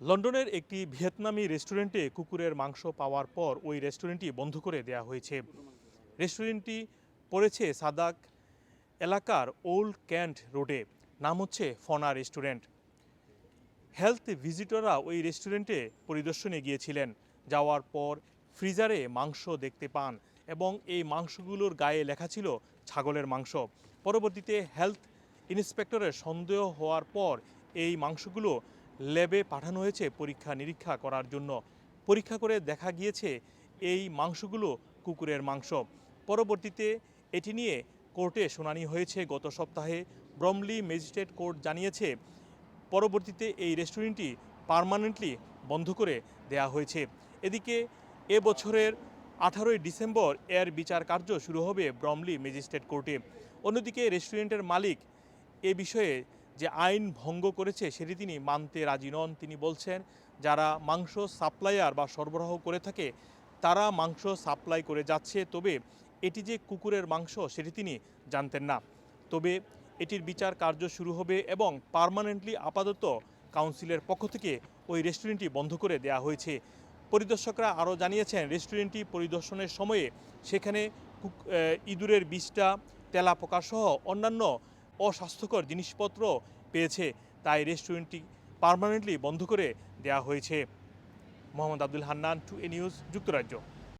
লন্ডনের একটি ভিয়েতনামি রেস্টুরেন্টে কুকুরের মাংস পাওয়ার পর ওই রেস্টুরেন্টটি বন্ধ করে দেওয়া হয়েছে। রেস্টুরেন্টটি পড়েছে সাদাক এলাকার ওল্ড ক্যান্ট রোডে, নাম হচ্ছে ফনা রেস্টুরেন্ট। হেলথ ভিজিটররা ওই রেস্টুরেন্টে পরিদর্শনে গিয়েছিলেন, যাওয়ার পর ফ্রিজারে মাংস দেখতে পান এবং এই মাংসগুলোর গায়ে লেখা ছিল ছাগলের মাংস। পরবর্তীতে হেলথ ইন্সপেক্টরের সন্দেহ হওয়ার পর এই মাংসগুলো ল্যাবে পাঠানো হয়েছে পরীক্ষা নিরীক্ষা করার জন্য। পরীক্ষা করে দেখা গিয়েছে এই মাংসগুলো কুকুরের মাংস। পরবর্তীতে এটি নিয়ে কোর্টে শুনানি হয়েছে গত সপ্তাহে। ব্রমলি ম্যাজিস্ট্রেট কোর্ট জানিয়েছে, পরবর্তীতে এই রেস্টুরেন্টটি পার্মানেন্টলি বন্ধ করে দেয়া হয়েছে। এদিকে এ বছরের আঠারোই ডিসেম্বর এর বিচার কার্য শুরু হবে ব্রমলি ম্যাজিস্ট্রেট কোর্টে। অন্যদিকে রেস্টুরেন্টের মালিক এ বিষয়ে যে আইন ভঙ্গ করেছে সেটি তিনি মানতে রাজি নন। তিনি বলছেন, যারা মাংস সাপ্লায়ার বা সরবরাহ করে থাকে, তারা মাংস সাপ্লাই করে যাচ্ছে, তবে এটি যে কুকুরের মাংস সেটি তিনি জানতেন না। তবে এটির বিচার কার্য শুরু হবে এবং পার্মানেন্টলি আপাতত কাউন্সিলের পক্ষ থেকে ওই রেস্টুরেন্টটি বন্ধ করে দেওয়া হয়েছে। পরিদর্শকরা আরও জানিয়েছেন, রেস্টুরেন্টটি পরিদর্শনের সময়ে সেখানে ইঁদুরের বিষটা, তেলাপোকা সহ অন্যান্য অস্বাস্থ্যকর জিনিসপত্র পেয়েছে। তাই রেস্টুরেন্টটি পার্মানেন্টলি বন্ধ করে দেওয়া হয়েছে। Mohammad Abdul Hannan, two A news, যুক্তরাজ্য।